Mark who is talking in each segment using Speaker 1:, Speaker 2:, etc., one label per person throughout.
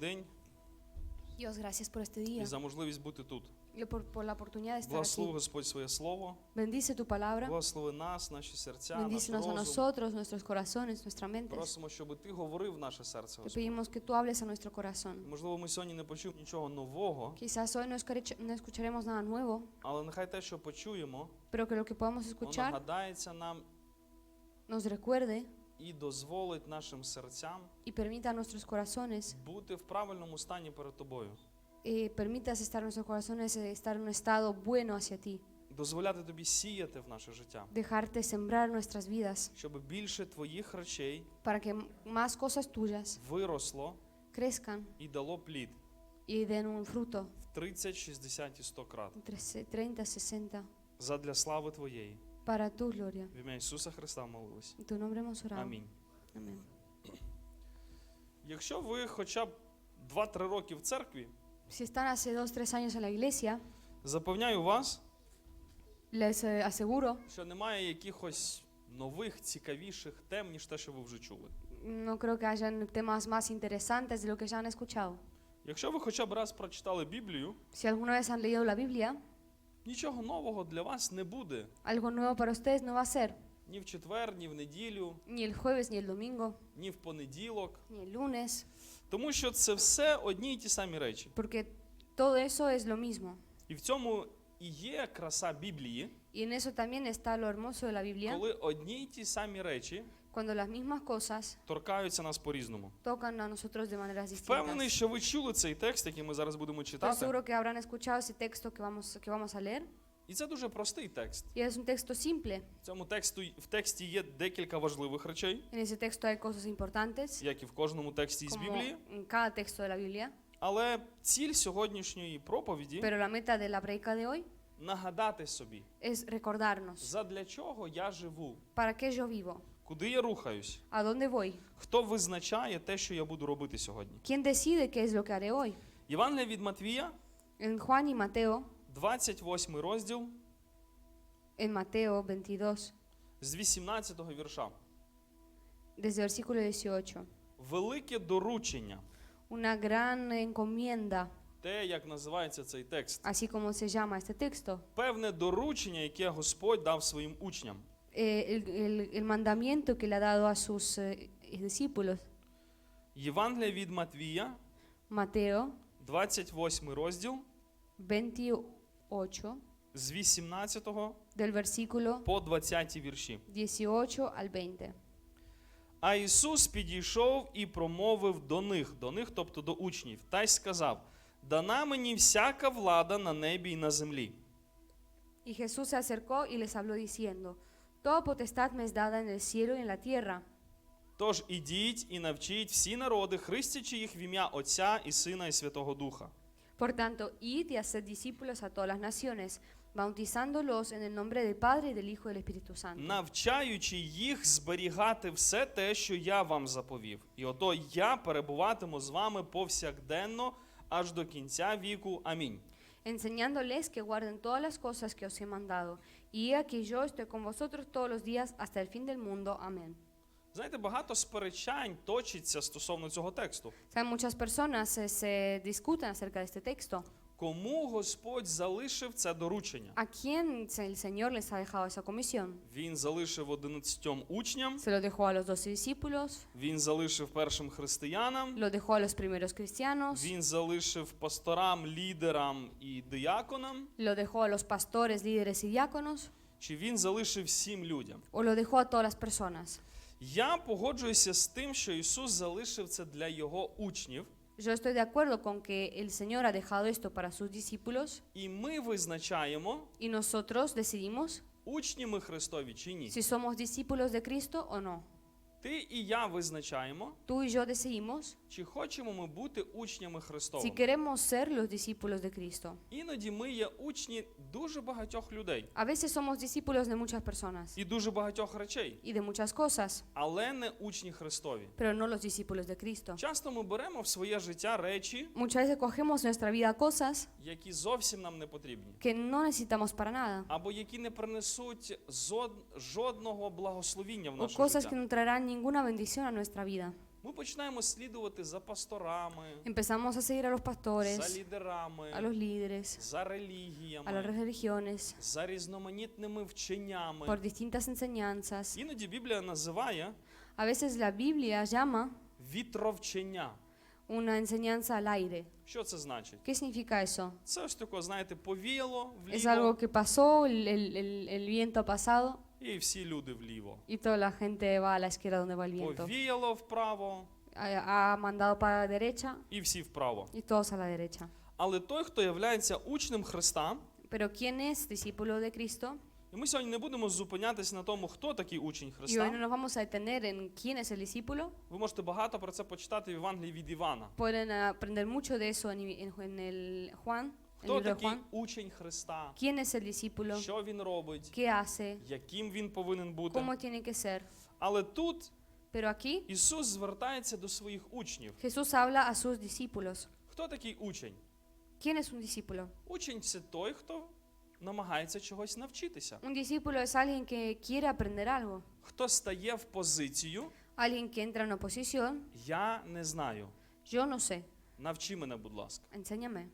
Speaker 1: день
Speaker 2: Dios, gracias por este día
Speaker 1: і за можливість бути тут.
Speaker 2: y por, por la oportunidad de estar
Speaker 1: Благослови
Speaker 2: aquí.
Speaker 1: Господь своє слово,
Speaker 2: Bendice tu palabra,
Speaker 1: благослови нас, наші серця, наш
Speaker 2: bendícenos a
Speaker 1: розум.
Speaker 2: nosotros, nuestros corazones, nuestras mentes.
Speaker 1: Просимо, щоб ти говорив в наше серце.
Speaker 2: Te
Speaker 1: Господь.
Speaker 2: pedimos que tú hables a nuestro corazón.
Speaker 1: Можливо, ми сьогодні не почув нічого нового,
Speaker 2: Quizás hoy no, escuche- no escucharemos nada nuevo,
Speaker 1: але нехай те, що почуємо,
Speaker 2: pero que lo que podamos
Speaker 1: воно
Speaker 2: escuchar
Speaker 1: нам
Speaker 2: nos recuerde
Speaker 1: і дозволить нашим серцям
Speaker 2: y permita a nuestros corazones,
Speaker 1: бути в правильному стані перед тобою.
Speaker 2: eh, permitas estar nuestros corazones, eh, estar en un estado bueno hacia ti,
Speaker 1: Дозволяти тобі сіяти в наше життя,
Speaker 2: dejarte sembrar nuestras vidas
Speaker 1: щоб більше твоїх речей
Speaker 2: para que m- más cosas tuyas
Speaker 1: виросло
Speaker 2: crezcan
Speaker 1: і дало плід
Speaker 2: y den un fruto,
Speaker 1: в 30, 60 і 100 крат.
Speaker 2: entre se- 30, 60,
Speaker 1: Задля слави твоєї.
Speaker 2: Para tu gloria.
Speaker 1: В ім'я Ісуса Христа молились.
Speaker 2: En tu nombre hemos orado.
Speaker 1: Амінь.
Speaker 2: Amén.
Speaker 1: Якщо ви хоча б 2-3 роки в церкві,
Speaker 2: Si están hace dos, tres años en la iglesia,
Speaker 1: запевняю вас,
Speaker 2: les eh, aseguro,
Speaker 1: що немає якихось нових, цікавіших тем, ніж те, що ви вже чули.
Speaker 2: no creo que hayan temas más interesantes de lo que ya han escuchado.
Speaker 1: Якщо ви хоча б раз прочитали Біблію,
Speaker 2: Si alguna vez han leído la Biblia,
Speaker 1: нічого нового для вас не буде.
Speaker 2: algo nuevo para ustedes no va a ser
Speaker 1: Ні в четвер, ні в неділю,
Speaker 2: ni el jueves, ni el domingo,
Speaker 1: ні в понеділок.
Speaker 2: ni el lunes,
Speaker 1: Тому що це все одні й ті самі речі.
Speaker 2: porque todo eso es lo mismo.
Speaker 1: І в цьому і є краса Біблії,
Speaker 2: Y en eso también está lo hermoso de la Biblia,
Speaker 1: коли одні й ті самі речі
Speaker 2: cuando las mismas cosas
Speaker 1: торкаються нас по-різному.
Speaker 2: tocan a nosotros de maneras
Speaker 1: Впевнений,
Speaker 2: distintas.
Speaker 1: що ви чули цей текст, який ми зараз будемо
Speaker 2: Estoy
Speaker 1: читати.
Speaker 2: seguro que habrán escuchado ese texto que vamos, que vamos a leer.
Speaker 1: І це дуже простий текст.
Speaker 2: Y es un texto simple.
Speaker 1: В цьому тексту в тексті є декілька важливих речей,
Speaker 2: En ese texto hay cosas importantes,
Speaker 1: як і в кожному тексті із
Speaker 2: como
Speaker 1: Біблії.
Speaker 2: en cada texto de la Biblia.
Speaker 1: Але ціль сьогоднішньої проповіді
Speaker 2: Pero la meta de la predica de hoy
Speaker 1: нагадати собі,
Speaker 2: es recordarnos
Speaker 1: задля чого я живу,
Speaker 2: para qué yo vivo,
Speaker 1: куди я рухаюсь,
Speaker 2: a dónde voy,
Speaker 1: хто визначає те, що я буду робити сьогодні.
Speaker 2: quién decide qué es lo que haré hoy.
Speaker 1: Євангелія від Матвія,
Speaker 2: En Juan y Mateo,
Speaker 1: 28 розділ
Speaker 2: en Mateo 22,
Speaker 1: з 18 вірша.
Speaker 2: desde el versículo 18,
Speaker 1: Велике доручення,
Speaker 2: una gran encomienda,
Speaker 1: те, як називається цей текст.
Speaker 2: así como se llama este texto,
Speaker 1: Певне доручення, яке Господь дав своїм учням.
Speaker 2: Eh, el, el- el mandamiento que le ha dado a sus eh, discípulos.
Speaker 1: Євангелія від Матвія,
Speaker 2: Mateo
Speaker 1: 28 розділ
Speaker 2: 28,
Speaker 1: з 18
Speaker 2: del versículo
Speaker 1: по 20 вірші.
Speaker 2: 18 al 20.
Speaker 1: А Ісус підійшов і промовив до них, до них, тобто до учнів, та й сказав: Дана мені всяка влада на небі і на землі.
Speaker 2: Y Jesús se acercó y les habló diciendo, Toda potestad me es dada en el cielo y en la tierra.
Speaker 1: Тож ідіть і навчіть всі народи, хрестячи їх в ім'я Отця і Сина і Святого Духа,
Speaker 2: Por tanto, id y haced discípulos a todas las naciones, bautizándolos en el nombre del Padre y del Hijo y del Espíritu Santo,
Speaker 1: навчаючи їх зберігати все те, що я вам заповів. І ото я перебуватиму з вами повсякденно аж до кінця віку. Амінь.
Speaker 2: enseñándoles que guarden todas las cosas que os he mandado. Y he aquí yo estoy con vosotros todos los días hasta el fin del mundo. Amén.
Speaker 1: Знаєте, багато сперечань точиться стосовно цього тексту.
Speaker 2: Saben, muchas personas eh, se discuten acerca de este texto.
Speaker 1: Кому Господь залишив це доручення?
Speaker 2: ¿A quién el Señor les ha dejado esa comisión?
Speaker 1: Він залишив 11 учням,
Speaker 2: Se lo dejó a los doce discípulos,
Speaker 1: він залишив першим християнам,
Speaker 2: lo dejó a los primeros cristianos,
Speaker 1: він залишив пасторам, лідерам і дияконам,
Speaker 2: lo dejó a los pastores, líderes y diáconos,
Speaker 1: чи він залишив всім людям.
Speaker 2: o lo dejó a todas las personas.
Speaker 1: Я погоджуюся з тим, що Ісус залишив це для його учнів,
Speaker 2: Yo estoy de acuerdo con que el Señor ha dejado esto para sus discípulos
Speaker 1: і ми визначаємо,
Speaker 2: y nosotros decidimos
Speaker 1: учні ми Христові чи ні.
Speaker 2: si somos discípulos de Cristo o no.
Speaker 1: Ти і я визначаємо,
Speaker 2: Tú y yo decidimos
Speaker 1: чи хочемо ми бути учнями
Speaker 2: si
Speaker 1: Христовими.
Speaker 2: queremos ser los discípulos de Cristo.
Speaker 1: Іноді ми є учні дуже багатьох людей
Speaker 2: A veces somos discípulos de muchas personas
Speaker 1: і дуже багатьох речей,
Speaker 2: y de muchas cosas,
Speaker 1: але не учні Христові.
Speaker 2: pero no los discípulos de Cristo.
Speaker 1: Часто ми беремо в своє життя речі,
Speaker 2: Muchas veces cogemos en nuestra vida cosas
Speaker 1: які зовсім нам не потрібні,
Speaker 2: que no necesitamos para nada,
Speaker 1: або які не принесуть зод- жодного благословіння в
Speaker 2: o
Speaker 1: наше
Speaker 2: cosas que
Speaker 1: життя.
Speaker 2: no traerán ninguna bendición a nuestra vida.
Speaker 1: Ми починаємо слідувати за пасторами,
Speaker 2: Empezamos a seguir a los
Speaker 1: за
Speaker 2: pastores,
Speaker 1: лідерами,
Speaker 2: a los líderes,
Speaker 1: за
Speaker 2: a las
Speaker 1: релігіями,
Speaker 2: religiones,
Speaker 1: за різноманітними вченнями.
Speaker 2: por distintas enseñanzas.
Speaker 1: Іноді Біблія називає
Speaker 2: A veces la Biblia llama
Speaker 1: вітровчення.
Speaker 2: una enseñanza al aire.
Speaker 1: Що це значить?
Speaker 2: ¿Qué significa eso?
Speaker 1: Це ось тако, знаєте, повіяло
Speaker 2: Es algo
Speaker 1: вліво,
Speaker 2: que pasó, el, el- el- el viento ha pasado
Speaker 1: і всі люди вліво.
Speaker 2: y toda la gente va a la izquierda donde va el viento.
Speaker 1: Повіяло вправо,
Speaker 2: Ha, ha mandado para la derecha
Speaker 1: і всі вправо.
Speaker 2: y todos a la derecha.
Speaker 1: Але той, хто являється учнем Христа,
Speaker 2: Pero ¿quién es discípulo de Cristo?
Speaker 1: і ми сьогодні не будемо зупинятися на тому, хто такий учень
Speaker 2: Y hoy no
Speaker 1: Христа.
Speaker 2: nos vamos a detener en quién es el discípulo.
Speaker 1: Ви можете багато про це почитати в Євангелії від Івана.
Speaker 2: Pueden aprender mucho de eso en, en- en el Juan, el
Speaker 1: Хто
Speaker 2: libro de
Speaker 1: такий
Speaker 2: Juan.
Speaker 1: учень Христа?
Speaker 2: ¿Quién es el discípulo?
Speaker 1: Що він робить?
Speaker 2: ¿Qué hace?
Speaker 1: Яким він повинен бути?
Speaker 2: ¿Cómo tiene que ser?
Speaker 1: Але тут
Speaker 2: Pero aquí
Speaker 1: Ісус звертається до своїх учнів.
Speaker 2: Jesús habla a sus discípulos.
Speaker 1: Хто такий учень?
Speaker 2: ¿Quién es un discípulo?
Speaker 1: Учень це той, хто намагається чогось навчитися,
Speaker 2: Un discípulo es alguien que quiere aprender algo,
Speaker 1: хто стає в позицію
Speaker 2: alguien que entra en oposición.
Speaker 1: Я не знаю.
Speaker 2: Yo no sé,
Speaker 1: Навчи мене, будь ласка.
Speaker 2: enséñame.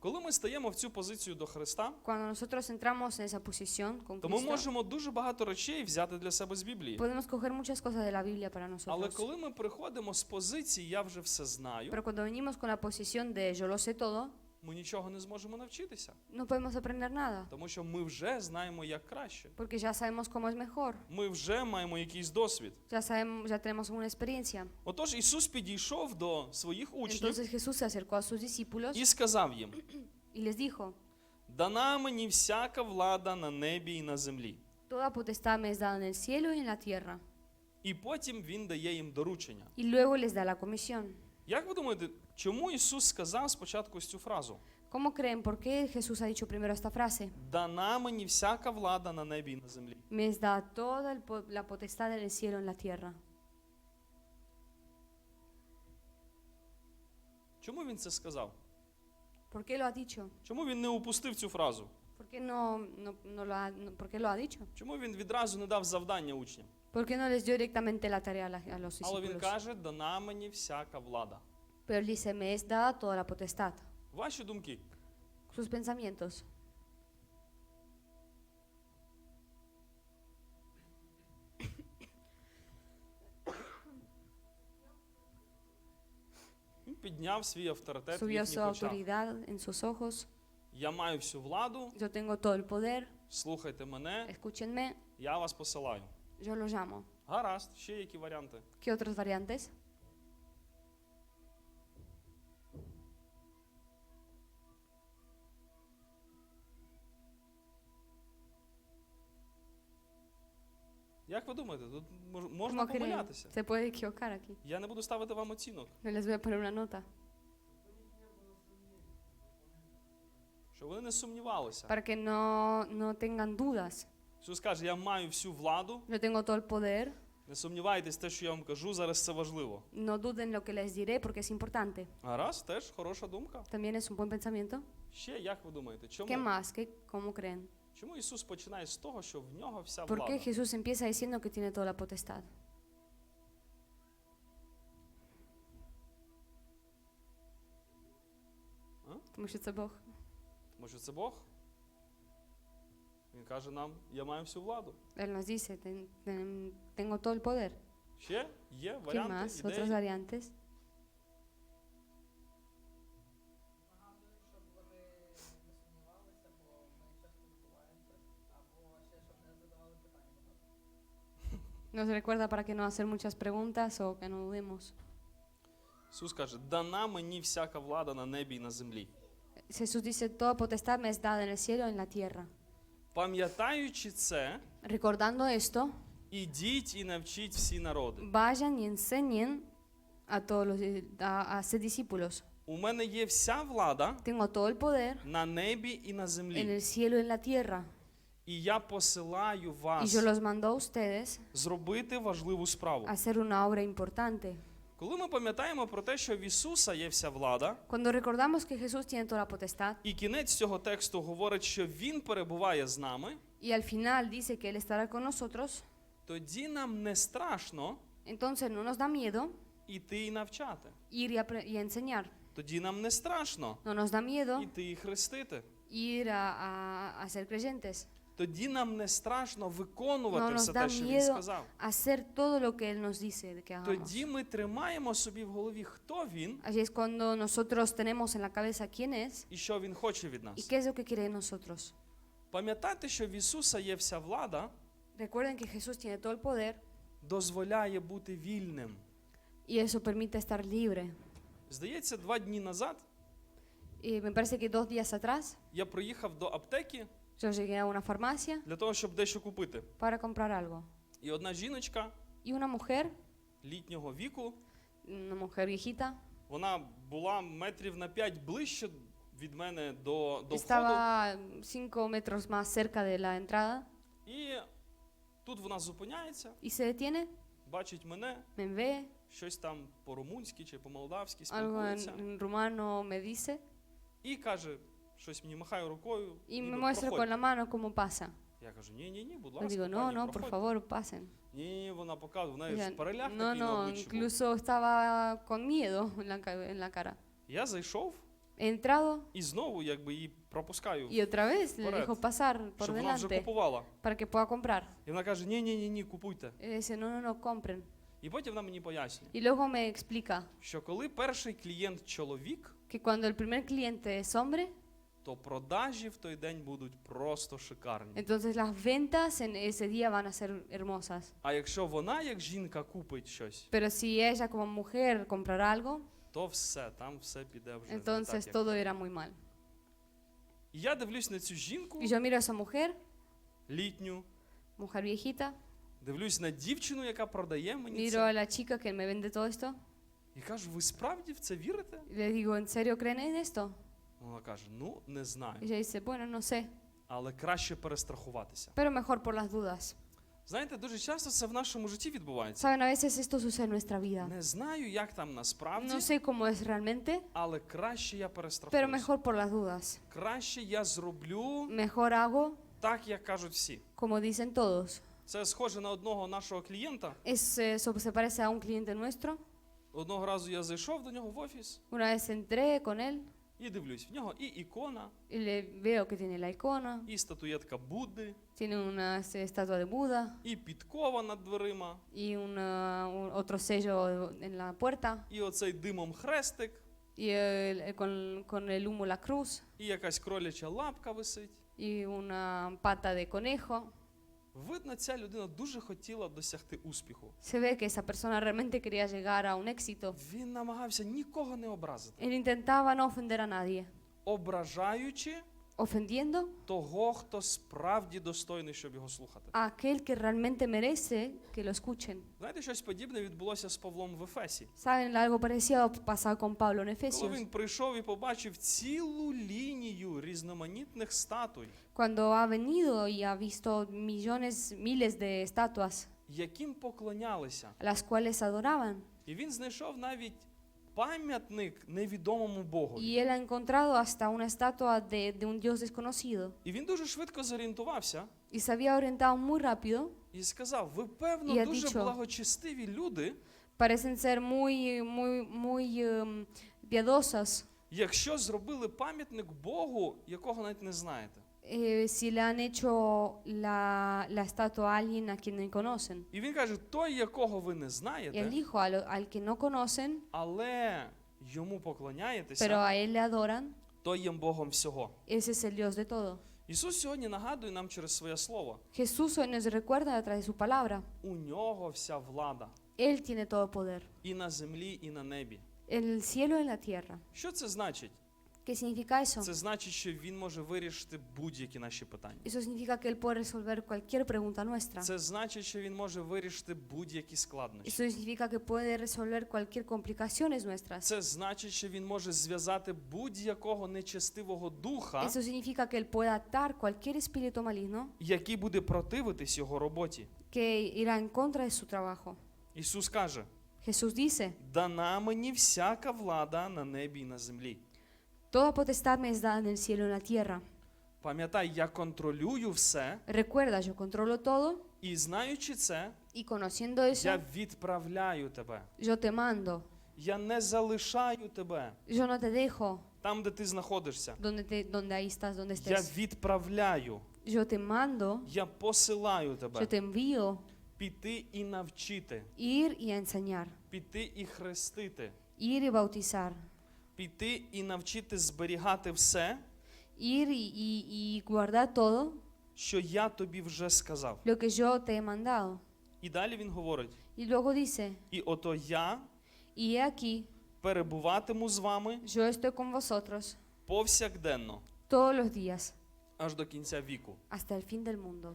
Speaker 1: Коли ми стаємо в цю позицію до Христа,
Speaker 2: Cuando nosotros entramos en esa posición con
Speaker 1: то ми
Speaker 2: Cristo,
Speaker 1: можемо дуже багато речей взяти для себе з Біблії.
Speaker 2: podemos coger muchas cosas de la Biblia para
Speaker 1: Але
Speaker 2: nosotros.
Speaker 1: коли ми приходимо з позиції Я вже все знаю,
Speaker 2: Pero cuando venimos con la posición de yo lo sé todo,
Speaker 1: ми нічого не зможемо навчитися,
Speaker 2: no podemos aprender nada,
Speaker 1: тому що ми вже знаємо, як краще.
Speaker 2: porque ya sabemos cómo es mejor,
Speaker 1: Ми вже маємо якийсь досвід.
Speaker 2: ya sabemos, ya tenemos una experiencia.
Speaker 1: Отож, Ісус підійшов до своїх учнів
Speaker 2: Entonces Jesús se acercó a sus discípulos
Speaker 1: і сказав їм:
Speaker 2: y les dijo,
Speaker 1: Дана мені всяка влада на небі і на землі.
Speaker 2: toda potestad me es dada en el cielo y en la tierra.
Speaker 1: І потім він дає їм доручення.
Speaker 2: Y luego les da la comisión.
Speaker 1: Як ви думаєте, чому Ісус сказав спочатку ось цю фразу?
Speaker 2: ¿Cómo creen? ¿Por qué Jesús ha dicho primero esta frase?
Speaker 1: Дана мені всяка влада на небі і на землі.
Speaker 2: Me es dada toda el po- la potestad en el cielo y en la tierra.
Speaker 1: Чому він це сказав?
Speaker 2: ¿Por qué lo ha dicho?
Speaker 1: Чому він не упустив цю фразу?
Speaker 2: ¿Por qué no, no, no lo, ha, no- ¿por qué lo ha dicho?
Speaker 1: Чому він відразу не дав завдання учням?
Speaker 2: ¿Por qué no les dio directamente la tarea a, la- a los
Speaker 1: Але він
Speaker 2: discípulos?
Speaker 1: каже, дана мені всяка влада.
Speaker 2: Pero él dice, me es dada toda la potestad.
Speaker 1: Ваші думки.
Speaker 2: Sus pensamientos.
Speaker 1: Він підняв свій авторитет в
Speaker 2: Subió su
Speaker 1: їхніх очах.
Speaker 2: autoridad en sus ojos.
Speaker 1: Я маю всю владу,
Speaker 2: Yo tengo todo el poder.
Speaker 1: слухайте мене,
Speaker 2: Escúchenme,
Speaker 1: я вас посилаю.
Speaker 2: Yo lo llamo.
Speaker 1: Гаразд, ще які варіанти?
Speaker 2: ¿Qué otras variantes?
Speaker 1: Як ви думаєте, тут мож-
Speaker 2: ¿Cómo
Speaker 1: можна
Speaker 2: creen?
Speaker 1: помилятися?
Speaker 2: Se puede equivocar aquí.
Speaker 1: Я не буду ставити вам оцінок,
Speaker 2: No les voy a poner una nota.
Speaker 1: щоб вони не сумнівалися.
Speaker 2: Para que no, no tengan dudas.
Speaker 1: Ісус каже, я маю всю владу,
Speaker 2: Yo tengo todo el poder.
Speaker 1: не сумнівайтесь, те, що я вам кажу, зараз це важливо.
Speaker 2: No duden lo que les diré porque es importante.
Speaker 1: Гаразд, теж хороша думка.
Speaker 2: También es un buen pensamiento.
Speaker 1: Ще як ви думаєте,
Speaker 2: ¿Qué
Speaker 1: чому?
Speaker 2: más? ¿Qué, ¿Cómo creen?
Speaker 1: Чому Ісус починає з того, що в нього вся
Speaker 2: ¿Por qué
Speaker 1: влада?
Speaker 2: Jesús empieza diciendo que tiene toda la potestad?
Speaker 1: А?
Speaker 2: Тому що це Бог.
Speaker 1: Тому що це Бог. Він каже нам, я маю всю владу.
Speaker 2: Él nos dice, "Ten- ten- tengo todo el poder.
Speaker 1: Ще є
Speaker 2: ¿Qué
Speaker 1: варіанти,
Speaker 2: más? Otras
Speaker 1: ідеї.
Speaker 2: variantes.
Speaker 3: Багато щоб вони не сумнівалися, бо ми часто буваємо, або ще щоб не задавали питання багато.
Speaker 2: Nos recuerda para que no hacer muchas preguntas o que no dudemos.
Speaker 1: Ісус каже, дана мені всяка влада на небі і на землі.
Speaker 2: Jesús dice, toda potestad me es dada en el cielo y en la tierra.
Speaker 1: Пам'ятаючи це,
Speaker 2: Recordando esto,
Speaker 1: ідіть і навчіть всі народи.
Speaker 2: vayan y enseñen a todos los a, a ser discípulos.
Speaker 1: У мене є вся влада
Speaker 2: Tengo todo el poder
Speaker 1: на небі і на
Speaker 2: en
Speaker 1: землі.
Speaker 2: el cielo y en la tierra.
Speaker 1: І я посилаю
Speaker 2: Y
Speaker 1: вас
Speaker 2: yo los mando a ustedes
Speaker 1: зробити важливу справу.
Speaker 2: a hacer una obra importante.
Speaker 1: Коли ми пам'ятаємо про те, що в Ісуса є вся влада,
Speaker 2: Cuando recordamos que Jesús tiene toda la potestad
Speaker 1: і кінець цього тексту говорить, що Він перебуває з нами,
Speaker 2: y al final dice que Él estará con nosotros,
Speaker 1: тоді нам не страшно,
Speaker 2: Entonces no nos da miedo
Speaker 1: іти і навчати.
Speaker 2: ir y, apre- y enseñar.
Speaker 1: Тоді нам не страшно
Speaker 2: No nos da miedo
Speaker 1: іти і хрестити.
Speaker 2: ir a, a- a ser creyentes.
Speaker 1: Тоді нам не страшно виконувати
Speaker 2: No
Speaker 1: все те, що він сказав.
Speaker 2: hacer todo lo que Él nos dice que hagamos.
Speaker 1: Тоді ми тримаємо собі в голові, хто він
Speaker 2: Así es cuando nosotros tenemos en la cabeza quién es
Speaker 1: і що він хоче від
Speaker 2: y qué es lo que quiere de nosotros.
Speaker 1: Пам'ятати, що в Ісуса є вся влада,
Speaker 2: Recuerden que Jesús tiene todo el poder
Speaker 1: дозволяє бути вільним.
Speaker 2: y eso permite estar libre.
Speaker 1: Здається, два дні назад
Speaker 2: Y me parece que dos días atrás
Speaker 1: я приїхав до аптеки
Speaker 2: yo llegué a una farmacia
Speaker 1: для того, щоб дещо купити.
Speaker 2: para comprar algo.
Speaker 1: І одна жіночка
Speaker 2: Y una mujer,
Speaker 1: літнього віку,
Speaker 2: una mujer viejita,
Speaker 1: вона була метрів на п'ять ближче від мене до, до входу.
Speaker 2: estaba cinco metros más cerca de la entrada
Speaker 1: І тут вона зупиняється,
Speaker 2: y se detiene,
Speaker 1: бачить мене,
Speaker 2: me ve,
Speaker 1: щось там по-румунськи чи по-молдавськи
Speaker 2: algo en,
Speaker 1: спілкується.
Speaker 2: en rumano me dice
Speaker 1: І каже, щось мені махає рукою.
Speaker 2: y
Speaker 1: ніби
Speaker 2: me muestra
Speaker 1: «Проходь».
Speaker 2: con la mano cómo pasa.
Speaker 1: Я кажу, ні, ні, ні, будь
Speaker 2: Le
Speaker 1: ласка,
Speaker 2: digo, no,
Speaker 1: пані,
Speaker 2: no, por
Speaker 1: проходь».
Speaker 2: favor, pasen.
Speaker 1: Ні, ні, вона показує, в неї
Speaker 2: Ella,
Speaker 1: ж переляк
Speaker 2: no,
Speaker 1: такий на
Speaker 2: no,
Speaker 1: обличчі був.
Speaker 2: incluso estaba con miedo en la, ca- en la cara.
Speaker 1: Я зайшов
Speaker 2: He entrado
Speaker 1: і знову якби її пропускаю,
Speaker 2: y otra vez le
Speaker 1: Correcto.
Speaker 2: dejo pasar por
Speaker 1: щоб вона вже
Speaker 2: delante
Speaker 1: купувала.
Speaker 2: para que pueda comprar.
Speaker 1: І вона каже, ні, ні, ні, ні, купуйте.
Speaker 2: Y dice, no, no, no, compren.
Speaker 1: І потім вона мені пояснює,
Speaker 2: Y luego me explica
Speaker 1: що коли перший клієнт чоловік,
Speaker 2: que cuando el primer cliente es hombre,
Speaker 1: то продажі в той день будуть просто шикарні.
Speaker 2: entonces las ventas en ese día van a ser hermosas.
Speaker 1: А якщо вона, як жінка, купить щось,
Speaker 2: Pero si ella como mujer comprara algo,
Speaker 1: то все, там все піде вже. не
Speaker 2: entonces
Speaker 1: так, як.
Speaker 2: todo era muy mal.
Speaker 1: І я дивлюсь на цю жінку
Speaker 2: Y yo miro a esa mujer,
Speaker 1: літню,
Speaker 2: mujer viejita,
Speaker 1: дивлюсь на дівчину, яка продає мені
Speaker 2: miro
Speaker 1: це,
Speaker 2: a la chica que me vende todo esto
Speaker 1: і кажу, ви справді в це вірите?
Speaker 2: y le digo, ¿en serio creen en esto?
Speaker 1: Вона каже, ну не знаю,
Speaker 2: ella dice, bueno, no sé,
Speaker 1: але краще перестрахуватися.
Speaker 2: pero mejor por las dudas.
Speaker 1: Знаєте, дуже часто це в нашому житті відбувається.
Speaker 2: Saben, a veces esto sucede en nuestra vida.
Speaker 1: Не знаю, як там насправді,
Speaker 2: No sé cómo es realmente,
Speaker 1: але краще я
Speaker 2: pero
Speaker 1: перестрахуюся.
Speaker 2: mejor por las dudas.
Speaker 1: Краще я зроблю
Speaker 2: Mejor hago
Speaker 1: так, як кажуть всі.
Speaker 2: como dicen todos.
Speaker 1: Це схоже на одного нашого клієнта.
Speaker 2: Es, eso se parece a un cliente nuestro.
Speaker 1: Одного разу я зайшов до нього в офіс
Speaker 2: Una vez entré con él
Speaker 1: і дивлюсь, в нього і ікона,
Speaker 2: y le veo que tiene la icona,
Speaker 1: і статуєтка Будди,
Speaker 2: tiene una eh, estatua de Buda
Speaker 1: і підкова над дверима,
Speaker 2: y una- un- otro sello en la puerta
Speaker 1: і оцей димом хрестик,
Speaker 2: y el- con, con el humo la cruz
Speaker 1: і якась кроляча лапка висить.
Speaker 2: y una pata de conejo.
Speaker 1: Видно, ця людина дуже хотіла досягти успіху.
Speaker 2: Se ve que esa persona realmente quería llegar a un éxito.
Speaker 1: Він намагався нікого не образити,
Speaker 2: Él intentaba no ofender a nadie,
Speaker 1: ображаючи
Speaker 2: ofendiendo
Speaker 1: того, хто справді достойний, щоб його слухати.
Speaker 2: a aquel que realmente merece que lo escuchen.
Speaker 1: Знаєте, щось подібне відбулося з Павлом в Ефесі.
Speaker 2: Saben, algo parecido pasaba con Pablo en
Speaker 1: Коли
Speaker 2: Efesios.
Speaker 1: він прийшов і побачив цілу лінію різноманітних статуй,
Speaker 2: Cuando ha venido y ha visto millones, miles de estatuas
Speaker 1: яким поклонялися.
Speaker 2: a las cuales adoraban.
Speaker 1: І він знайшов навіть пам'ятник невідомому Богу.
Speaker 2: Y él ha encontrado hasta una estatua de, de un Dios desconocido.
Speaker 1: І він дуже швидко зорієнтувався
Speaker 2: Y se había orientado muy rápido.
Speaker 1: і сказав: Ви певно
Speaker 2: Я
Speaker 1: дуже
Speaker 2: дичо.
Speaker 1: благочестиві люди,
Speaker 2: Parecen ser muy, muy, muy em, piadosas.
Speaker 1: якщо зробили пам'ятник Богу, якого навіть не знаєте.
Speaker 2: Eh, si le han hecho la, la estatua a alguien a quien no conocen.
Speaker 1: І він каже: той, якого ви не
Speaker 2: Y él
Speaker 1: знаєте,
Speaker 2: dijo al, al que no conocen,
Speaker 1: але йому
Speaker 2: pero
Speaker 1: поклоняєтеся,
Speaker 2: a él le adoran,
Speaker 1: той є Богом всього.
Speaker 2: ese es el Dios de todo.
Speaker 1: Ісус сьогодні нагадує нам через своє слово:
Speaker 2: Jesús hoy nos recuerda a través de su palabra.
Speaker 1: у нього вся влада
Speaker 2: Él tiene todo poder,
Speaker 1: і на землі, і на небі.
Speaker 2: en el cielo y en la tierra.
Speaker 1: Що це значить?
Speaker 2: ¿Qué significa eso?
Speaker 1: Це значить, що він може вирішити будь-які наші питання.
Speaker 2: Eso significa que Él puede resolver cualquier pregunta nuestra.
Speaker 1: Це значить, що він може вирішити будь-які складнощі.
Speaker 2: Eso significa que puede resolver cualquier complicaciones nuestras.
Speaker 1: Це значить, що він може зв'язати будь-якого нечестивого духа,
Speaker 2: Eso significa que Él puede atar cualquier espíritu maligno
Speaker 1: який буде противитись його роботі.
Speaker 2: que irá en contra de su trabajo.
Speaker 1: Ісус каже:
Speaker 2: Jesús dice,
Speaker 1: дана мені всяка влада на небі і на землі.
Speaker 2: Toda potestad me es dada en el cielo y en la tierra.
Speaker 1: Пам'ятай, я контролюю все,
Speaker 2: Recuerda, yo controlo todo
Speaker 1: І знаючи це,
Speaker 2: Y conociendo eso, я
Speaker 1: відправляю тебе.
Speaker 2: yo te mando.
Speaker 1: Я не залишаю тебе
Speaker 2: Yo no te dejo
Speaker 1: там, де ти знаходишся.
Speaker 2: donde, te, donde ahí estás, donde
Speaker 1: Я
Speaker 2: estés.
Speaker 1: відправляю,
Speaker 2: Yo te mando,
Speaker 1: я посилаю
Speaker 2: yo
Speaker 1: тебе
Speaker 2: te envío
Speaker 1: піти і навчити,
Speaker 2: ir y a enseñar,
Speaker 1: піти і хрестити,
Speaker 2: ir y bautizar,
Speaker 1: піти і навчити зберігати все,
Speaker 2: ir y, y- y guardar todo
Speaker 1: що я тобі вже сказав.
Speaker 2: lo que yo te he mandado.
Speaker 1: І далі він говорить:
Speaker 2: Y luego dice,
Speaker 1: і ото я
Speaker 2: y he aquí,
Speaker 1: перебуватиму з вами
Speaker 2: yo estoy con vosotros
Speaker 1: повсякденно,
Speaker 2: todos los días
Speaker 1: аж до кінця віку.
Speaker 2: hasta el fin del mundo.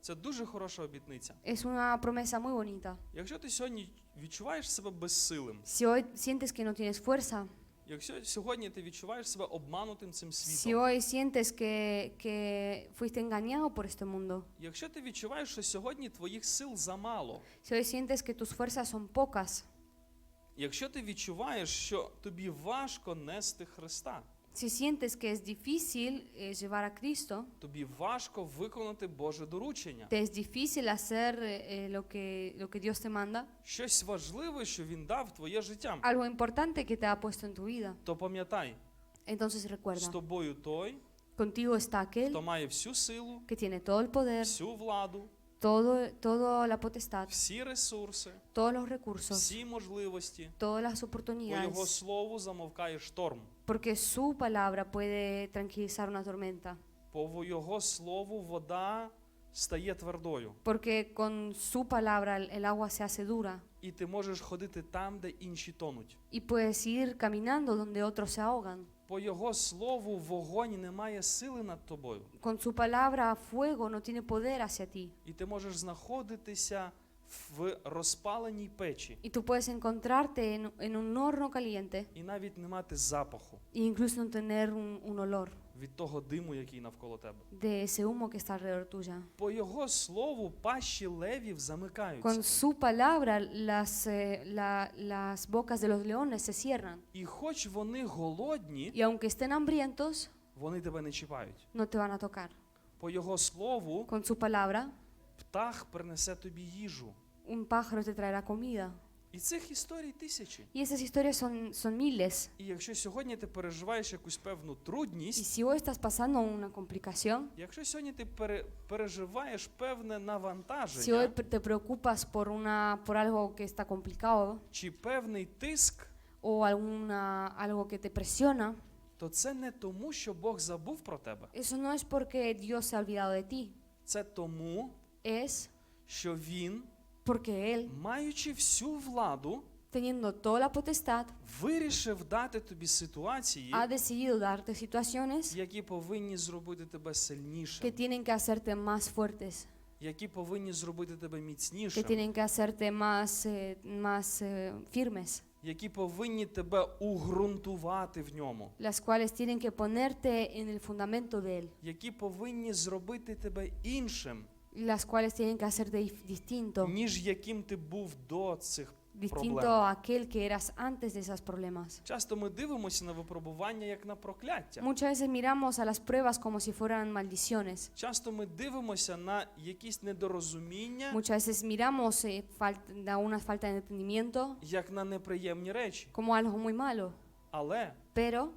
Speaker 1: Це дуже хороша обітниця.
Speaker 2: Es una promesa muy bonita.
Speaker 1: Якщо ти сьогодні відчуваєш себе безсилим,
Speaker 2: Si hoy sientes que no tienes fuerza,
Speaker 1: якщо сьогодні ти відчуваєш себе обманутим цим
Speaker 2: si
Speaker 1: світом,
Speaker 2: hoy sientes que, que fuiste engañado por este mundo,
Speaker 1: якщо ти відчуваєш, що сьогодні твоїх сил замало,
Speaker 2: si hoy sientes que tus fuerzas son pocas,
Speaker 1: якщо ти відчуваєш, що тобі важко нести Христа,
Speaker 2: si sientes que es difícil eh, llevar a Cristo,
Speaker 1: тобі важко виконати Боже доручення,
Speaker 2: te es difícil hacer eh, lo, que, lo que Dios te manda,
Speaker 1: щось важливе, що Він дав в твоє життя,
Speaker 2: algo importante que te ha puesto en tu vida,
Speaker 1: то пам'ятай,
Speaker 2: entonces
Speaker 1: з
Speaker 2: recuerda,
Speaker 1: тобою той,
Speaker 2: contigo está
Speaker 1: хто
Speaker 2: aquel
Speaker 1: має всю силу,
Speaker 2: que tiene todo el poder,
Speaker 1: всю владу,
Speaker 2: todo, toda la potestad,
Speaker 1: всі ресурси,
Speaker 2: todos los recursos,
Speaker 1: всі можливості.
Speaker 2: todas las
Speaker 1: По його
Speaker 2: oportunidades,
Speaker 1: слову замовкає шторм.
Speaker 2: porque su palabra puede tranquilizar una tormenta,
Speaker 1: По його слову вода стає твердою.
Speaker 2: porque con su palabra el, el agua se hace dura
Speaker 1: І ти можеш ходити там, де інші тонуть.
Speaker 2: y puedes ir caminando donde otros se ahogan.
Speaker 1: По його слову вогонь не має сили над тобою.
Speaker 2: Con su palabra fuego no tiene poder hacia ti
Speaker 1: І ти можеш знаходитися в розпаленій печі
Speaker 2: y tú puedes encontrarte en, en un horno caliente
Speaker 1: і навіть не мати запаху
Speaker 2: e incluso no tener un, un olor
Speaker 1: від того диму, який навколо тебе.
Speaker 2: de ese humo que está alrededor tuya.
Speaker 1: По його слову пащі левів замикаються.
Speaker 2: Con su palabra las, eh, la- las bocas de los leones se cierran
Speaker 1: І хоч вони голодні,
Speaker 2: y aunque estén hambrientos,
Speaker 1: вони тебе не чіпають.
Speaker 2: no te van a tocar.
Speaker 1: По його слову
Speaker 2: Con su palabra,
Speaker 1: птах принесе тобі їжу.
Speaker 2: un pájaro te traerá comida.
Speaker 1: І цих історій тисячі.
Speaker 2: Y esas historias son, son miles.
Speaker 1: І якщо сьогодні ти переживаєш якусь певну
Speaker 2: Y
Speaker 1: трудність,
Speaker 2: si hoy estás pasando una complicación,
Speaker 1: якщо сьогодні ти пере, переживаєш певне
Speaker 2: si hoy pre- te preocupas por, una, por algo que está complicado
Speaker 1: чи певний тиск,
Speaker 2: o alguna, algo que te presiona,
Speaker 1: то це не тому, що Бог забув про тебе.
Speaker 2: eso no es porque Dios se ha olvidado de ti,
Speaker 1: Це тому,
Speaker 2: es
Speaker 1: що Він,
Speaker 2: porque Él,
Speaker 1: маючи всю владу,
Speaker 2: teniendo toda la potestad,
Speaker 1: вирішив дати тобі ситуації,
Speaker 2: ha decidido darte situaciones
Speaker 1: які повинні зробити тебе
Speaker 2: que
Speaker 1: сильнішим,
Speaker 2: tienen que hacerte más fuertes,
Speaker 1: які повинні зробити тебе
Speaker 2: que
Speaker 1: міцнішим,
Speaker 2: tienen que hacerte más, eh, más eh, firmes,
Speaker 1: які повинні тебе уґрунтувати в ньому.
Speaker 2: las cuales tienen que ponerte en el fundamento de Él,
Speaker 1: які повинні зробити тебе іншим,
Speaker 2: las cuales tienen que hacerte dif- distinto,
Speaker 1: ніж яким ти був до цих
Speaker 2: distinto
Speaker 1: проблем.
Speaker 2: a aquel que eras antes de esos problemas.
Speaker 1: Часто ми дивимося на випробування як на прокляття.
Speaker 2: Muchas veces miramos a las pruebas como si fueran maldiciones.
Speaker 1: Часто ми дивимося на якісь недорозуміння
Speaker 2: Muchas veces miramos eh, fal- a una falta de entendimiento
Speaker 1: як на неприємні речі.
Speaker 2: como algo muy malo.
Speaker 1: Але
Speaker 2: Pero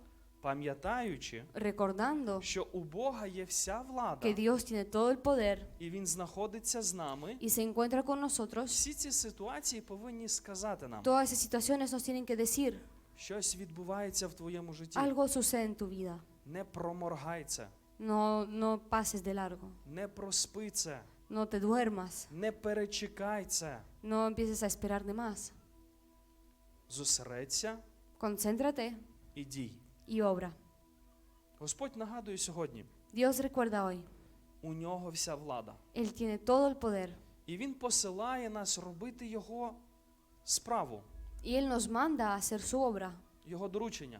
Speaker 1: пам'ятаючи,
Speaker 2: recordando
Speaker 1: що у Бога є вся влада,
Speaker 2: que Dios tiene todo el poder
Speaker 1: і Він знаходиться з нами,
Speaker 2: y se encuentra con nosotros,
Speaker 1: всі ці ситуації повинні сказати нам,
Speaker 2: todas esas situaciones nos tienen que decir,
Speaker 1: щось відбувається в твоєму житті.
Speaker 2: algo sucede en tu vida.
Speaker 1: Не проморгай це,
Speaker 2: No, no pases de largo,
Speaker 1: не проспи це,
Speaker 2: no te duermas,
Speaker 1: не перечекай це.
Speaker 2: no empieces a esperar de más.
Speaker 1: Зосередься
Speaker 2: Concéntrate
Speaker 1: і дій.
Speaker 2: Y obra.
Speaker 1: Господь нагадує сьогодні,
Speaker 2: Dios recuerda hoy,
Speaker 1: у нього вся влада.
Speaker 2: Él tiene todo el poder
Speaker 1: І Він посилає нас робити Його справу,
Speaker 2: y Él nos manda a hacer su obra,
Speaker 1: Його доручення.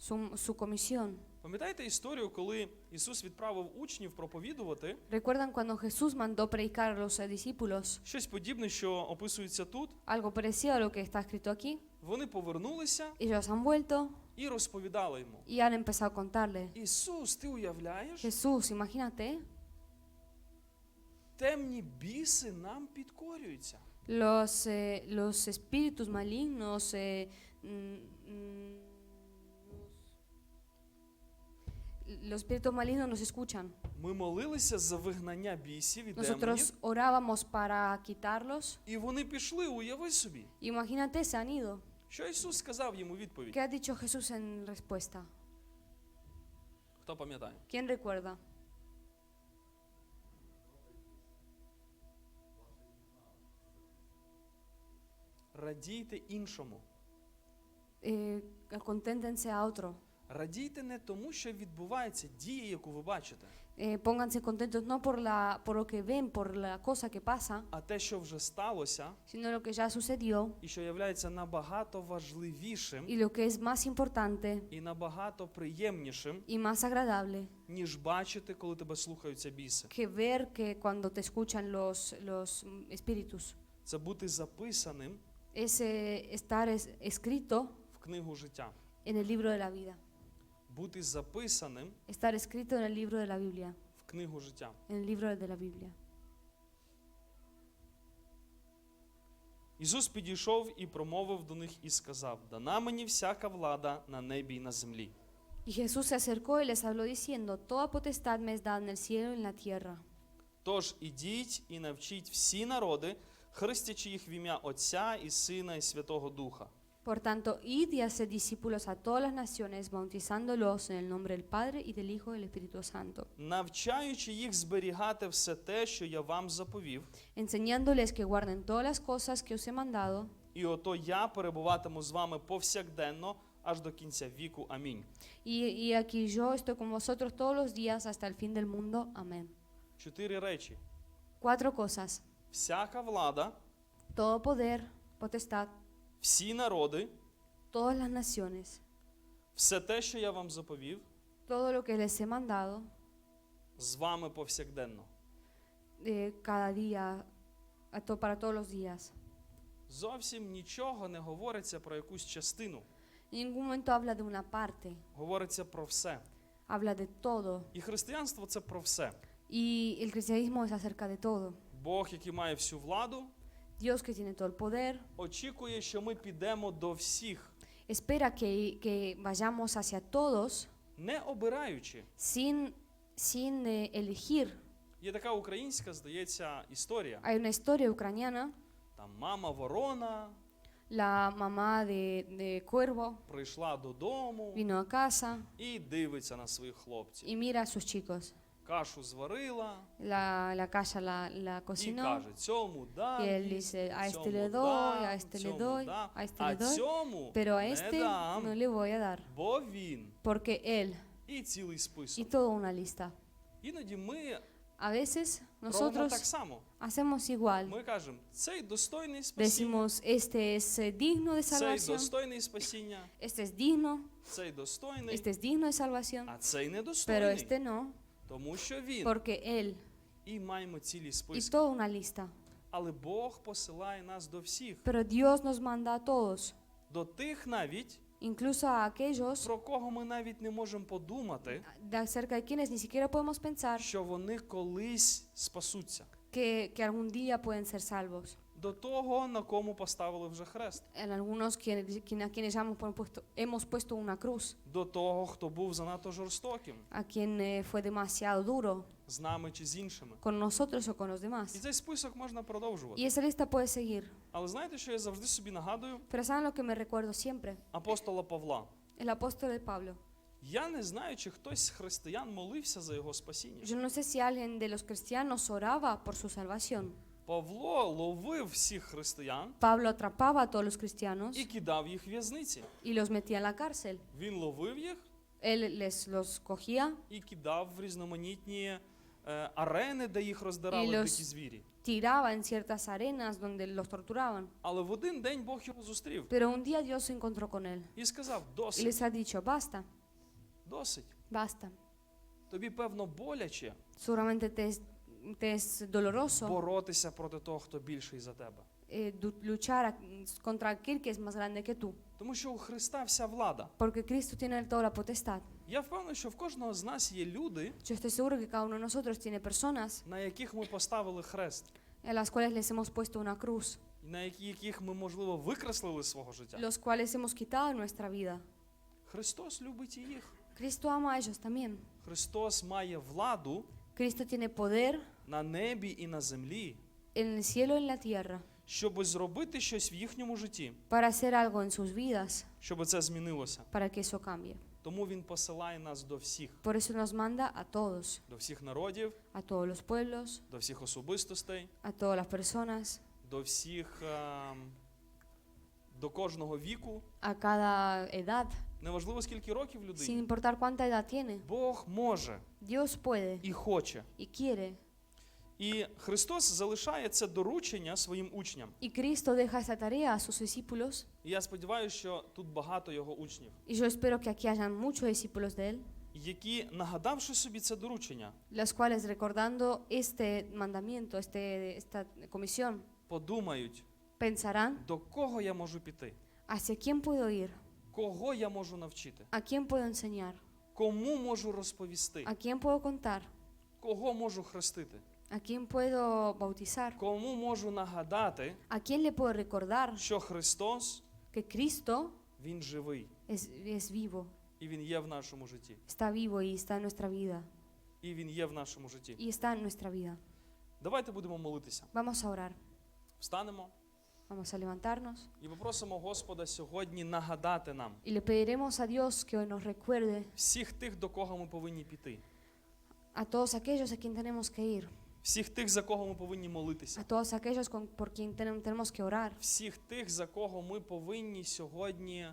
Speaker 2: su, su comisión.
Speaker 1: Пам'ятаєте історію, коли Ісус відправив учнів проповідувати?
Speaker 2: ¿Recuerdan cuando Jesús mandó predicar a los discípulos
Speaker 1: Щось подібне, що описується тут.
Speaker 2: algo parecido a lo que está escrito aquí?
Speaker 1: Вони повернулися
Speaker 2: Ellos han vuelto
Speaker 1: і розповідали йому.
Speaker 2: y han empezado a contarle,
Speaker 1: Ісус, ти уявляєш?
Speaker 2: Jesús, imagínate,
Speaker 1: темні біси нам підкорюються.
Speaker 2: Los, eh, los espíritus malignos eh, mm, mm, nos- los espíritus malignos nos escuchan.
Speaker 1: Ми молилися за вигнання бісів і демонів,
Speaker 2: Nosotros orábamos para quitarlos.
Speaker 1: і вони пішли, уяви собі.
Speaker 2: Imagínate, se han ido.
Speaker 1: Що Ісус сказав йому у відповідь?
Speaker 2: ¿Qué ha dicho Jesús en respuesta?
Speaker 1: Хто пам'ятає?
Speaker 2: ¿Quién recuerda?
Speaker 1: Радійте іншому.
Speaker 2: Eh, conténtense a otro.
Speaker 1: Радійте не тому, що відбувається дія, яку ви бачите,
Speaker 2: Eh, pónganse contentos no por, la, por lo que ven, por la cosa que pasa,
Speaker 1: а те, що вже сталося,
Speaker 2: sino lo que ya sucedió
Speaker 1: і що є набагато важливішим
Speaker 2: y lo que es más importante
Speaker 1: і набагато приємнішим,
Speaker 2: y más agradable
Speaker 1: ніж бачити, коли тебе слухаються біси.
Speaker 2: que ver que cuando te escuchan los, los mm, espíritus.
Speaker 1: Це бути записаним
Speaker 2: Es eh, estar es- escrito
Speaker 1: в книгу життя,
Speaker 2: en el libro de la vida.
Speaker 1: Бути записаним
Speaker 2: Estar escrito en el libro de la Biblia.
Speaker 1: в книгу життя.
Speaker 2: En el libro de la Biblia.
Speaker 1: Ісус підійшов і промовив до них і сказав: Дана мені всяка влада на небі і на землі.
Speaker 2: Y Jesús se acercó y les habló diciendo, Toda potestad me es dada en el cielo y en la tierra.
Speaker 1: Тож ідіть і навчіть всі народи, хрестячи їх в ім'я Отця і Сина і Святого Духа,
Speaker 2: Por tanto, id y haced discípulos a todas las naciones, bautizándolos en el nombre del Padre y del Hijo y del Espíritu Santo,
Speaker 1: навчаючи їх зберігати все те, що я вам заповів,
Speaker 2: enseñándoles que guarden todas las cosas que os he mandado,
Speaker 1: і ото я перебуватиму з вами повсякденно аж до кінця віку. Амінь.
Speaker 2: y, y aquí yo estoy con vosotros todos los días hasta el fin del mundo. Amén.
Speaker 1: Чотири речі:
Speaker 2: Cuatro cosas.
Speaker 1: всяка влада,
Speaker 2: Todo poder, potestad,
Speaker 1: всі народи,
Speaker 2: todas las naciones,
Speaker 1: все те, що я вам заповів,
Speaker 2: todo lo que les he mandado,
Speaker 1: з вами повсякденно.
Speaker 2: eh, cada día, a to- para todos los días.
Speaker 1: Зовсім нічого не говориться про якусь частину,
Speaker 2: En ningún momento habla de una parte,
Speaker 1: говориться про все.
Speaker 2: habla de todo.
Speaker 1: І християнство це про все.
Speaker 2: Y el cristianismo es acerca de todo.
Speaker 1: Бог, який має всю владу,
Speaker 2: Dios que tiene todo el poder,
Speaker 1: очікує, що ми підемо до всіх,
Speaker 2: espera que, que vayamos hacia todos
Speaker 1: не обираючи.
Speaker 2: sin, sin eh, elegir.
Speaker 1: Є така українська, здається, історія.
Speaker 2: Hay una historia ucraniana,
Speaker 1: Там мама ворона
Speaker 2: la mamá de, de Cuervo
Speaker 1: прийшла додому
Speaker 2: vino a casa
Speaker 1: і дивиться на своїх хлопців.
Speaker 2: y mira a sus chicos.
Speaker 1: Кашу зварила
Speaker 2: La, la casa la, la
Speaker 1: і
Speaker 2: cocinó
Speaker 1: каже: цьому
Speaker 2: y
Speaker 1: дам,
Speaker 2: él
Speaker 1: їсти,
Speaker 2: dice, a este
Speaker 1: цьому
Speaker 2: le doy,
Speaker 1: дам,
Speaker 2: a este le
Speaker 1: цьому
Speaker 2: doy,
Speaker 1: дам,
Speaker 2: a este
Speaker 1: а
Speaker 2: le doy,
Speaker 1: цьому
Speaker 2: pero a
Speaker 1: не
Speaker 2: este
Speaker 1: дам,
Speaker 2: no le voy a dar,
Speaker 1: бо він.
Speaker 2: porque él
Speaker 1: І цілий
Speaker 2: y
Speaker 1: список.
Speaker 2: toda una lista.
Speaker 1: Іноді ми
Speaker 2: A veces
Speaker 1: робимо так
Speaker 2: nosotros
Speaker 1: само.
Speaker 2: hacemos igual.
Speaker 1: Ми кажемо, цей достойний спасіння,
Speaker 2: Decimos, este es eh, digno de
Speaker 1: цей
Speaker 2: salvación,
Speaker 1: достойний спасіння,
Speaker 2: este es digno,
Speaker 1: цей достойний,
Speaker 2: este es digno de salvación,
Speaker 1: а цей
Speaker 2: pero
Speaker 1: недостойний.
Speaker 2: este no,
Speaker 1: Тому що він.
Speaker 2: porque él
Speaker 1: І маємо цілі списки.
Speaker 2: toda una lista.
Speaker 1: Але Бог посилає нас до всіх,
Speaker 2: Pero Dios nos manda a todos,
Speaker 1: до тих навіть,
Speaker 2: incluso a aquellos
Speaker 1: про кого ми навіть не можемо подумати,
Speaker 2: de acerca de quienes ni siquiera podemos pensar
Speaker 1: що вони колись спасуться.
Speaker 2: que, que algún día pueden ser salvos.
Speaker 1: До того, на кому поставили вже хрест,
Speaker 2: En algunos a quienes hemos puesto, hemos puesto una cruz,
Speaker 1: до того, хто був занадто жорстоким
Speaker 2: a quien eh, fue demasiado duro
Speaker 1: з нами чи з іншими.
Speaker 2: con nosotros o con los
Speaker 1: І цей список можна продовжувати.
Speaker 2: Y esa lista puede seguir.
Speaker 1: Але знаєте, що я завжди собі нагадую
Speaker 2: Pero ¿saben lo que me recuerdo siempre?
Speaker 1: апостола Павла?
Speaker 2: El apóstol de Pablo.
Speaker 1: Я не знаю, чи хтось з християн молився за його спасіння.
Speaker 2: Yo no sé si alguien de los cristianos oraba por su salvación.
Speaker 1: Павло ловив всіх християн
Speaker 2: Pablo atrapaba a todos los cristianos
Speaker 1: і кидав їх в в'язниці.
Speaker 2: y los metía en la cárcel.
Speaker 1: Він ловив їх
Speaker 2: Él les los cogía,
Speaker 1: і кидав в різноманітні е, арени, де їх роздирали
Speaker 2: І los-
Speaker 1: дикі звірі.
Speaker 2: tiraba en ciertas arenas donde los torturaban.
Speaker 1: Але в один день Бог його зустрів
Speaker 2: Pero un día Dios se encontró con él
Speaker 1: і сказав:
Speaker 2: y
Speaker 1: досить,
Speaker 2: les ha dicho, basta,
Speaker 1: досить.
Speaker 2: basta.
Speaker 1: Тобі певно боляче
Speaker 2: Seguramente te es, te es doloroso
Speaker 1: боротися проти того, хто більший за тебе.
Speaker 2: eh, du- luchar a- contra aquel que es más grande que tú.
Speaker 1: Тому що у Христа вся влада.
Speaker 2: porque Cristo tiene toda la potestad.
Speaker 1: Я впевнений, що в кожного з нас є люди,
Speaker 2: Yo estoy seguro que cada uno de nosotros tiene personas
Speaker 1: на яких ми поставили хрест,
Speaker 2: en las cuales les hemos puesto una cruz,
Speaker 1: і на які- яких ми, можливо, викреслили з свого життя.
Speaker 2: los cuales hemos quitado en nuestra vida.
Speaker 1: Христос любить і їх.
Speaker 2: Cristo ama a ellos también.
Speaker 1: Христос має владу
Speaker 2: Cristo tiene poder
Speaker 1: на небі і на землі,
Speaker 2: en el cielo y en la tierra
Speaker 1: щоб зробити щось в їхньому житті,
Speaker 2: para hacer algo en sus vidas,
Speaker 1: щоб це змінилося.
Speaker 2: para que eso cambie.
Speaker 1: Тому він посилає нас до всіх,
Speaker 2: Por eso nos manda a todos,
Speaker 1: до всіх народів,
Speaker 2: a todos los pueblos,
Speaker 1: до всіх особистостей,
Speaker 2: a todas las personas,
Speaker 1: до всіх, ем, до кожного віку.
Speaker 2: a cada edad,
Speaker 1: Неважливо, скільки років
Speaker 2: sin
Speaker 1: людині.
Speaker 2: importar cuánta edad tiene.
Speaker 1: Бог може
Speaker 2: Dios puede
Speaker 1: і хоче.
Speaker 2: y quiere.
Speaker 1: І Христос залишає це доручення своїм учням.
Speaker 2: Y Cristo deja esa tarea a sus discípulos.
Speaker 1: І я сподіваюся, що тут багато його учнів,
Speaker 2: Y yo espero que aquí hayan muchos discípulos de Él,
Speaker 1: які, нагадавши собі це доручення,
Speaker 2: los cuales recordando este mandamiento, este, esta comisión,
Speaker 1: подумають,
Speaker 2: pensarán,
Speaker 1: до кого я можу піти,
Speaker 2: ¿hacia quién puedo ir?
Speaker 1: кого я можу навчити,
Speaker 2: ¿A quién puedo enseñar?
Speaker 1: кому можу розповісти,
Speaker 2: ¿A quién puedo contar?
Speaker 1: кого можу хрестити,
Speaker 2: ¿A quién puedo bautizar?
Speaker 1: кому можу нагадати,
Speaker 2: ¿A quién le puedo recordar
Speaker 1: що Христос
Speaker 2: que Cristo
Speaker 1: Він живий
Speaker 2: es, es vivo,
Speaker 1: і Він є в нашому житті.
Speaker 2: está vivo y está en nuestra vida?
Speaker 1: І Він є в нашому житті.
Speaker 2: Y está en nuestra vida.
Speaker 1: Давайте будемо молитися.
Speaker 2: Vamos a orar,
Speaker 1: Встанемо
Speaker 2: vamos a levantarnos
Speaker 1: і попросимо Господа сьогодні нагадати нам
Speaker 2: y le pediremos a Dios que hoy nos recuerde
Speaker 1: всіх тих, до кого ми повинні піти,
Speaker 2: a todos aquellos a quien tenemos que ir,
Speaker 1: всіх тих, за кого ми повинні молитися,
Speaker 2: a todos aquellos con- por quien tenem- tenemos que orar,
Speaker 1: всіх тих, за кого ми повинні сьогодні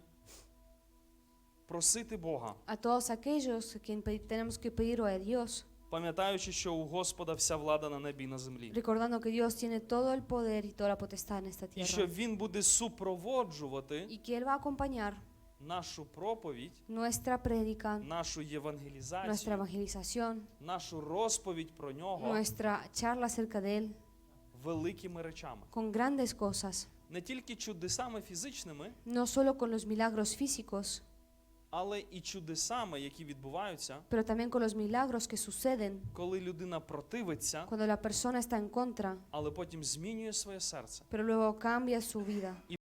Speaker 1: просити Бога,
Speaker 2: a todos aquellos a quien pe- tenemos que pedir hoy a Dios,
Speaker 1: пам'ятаючи, що у Господа вся влада на небі і на землі,
Speaker 2: recordando que Dios tiene todo el poder y toda la potestad en esta
Speaker 1: і що
Speaker 2: tierra
Speaker 1: Він буде супроводжувати
Speaker 2: y que Él va a acompañar
Speaker 1: нашу проповідь,
Speaker 2: nuestra prédica,
Speaker 1: нашу
Speaker 2: nuestra
Speaker 1: євангелізацію,
Speaker 2: evangelización,
Speaker 1: нашу розповідь про нього
Speaker 2: nuestra charla acerca de Él
Speaker 1: великими речами,
Speaker 2: con grandes cosas,
Speaker 1: не тільки чудесами фізичними,
Speaker 2: no solo con los milagros físicos,
Speaker 1: але і чудесами, які відбуваються,
Speaker 2: pero también con los milagros que suceden
Speaker 1: коли людина противиться,
Speaker 2: cuando la persona está en contra,
Speaker 1: але потім змінює своє серце
Speaker 2: pero luego cambia su vida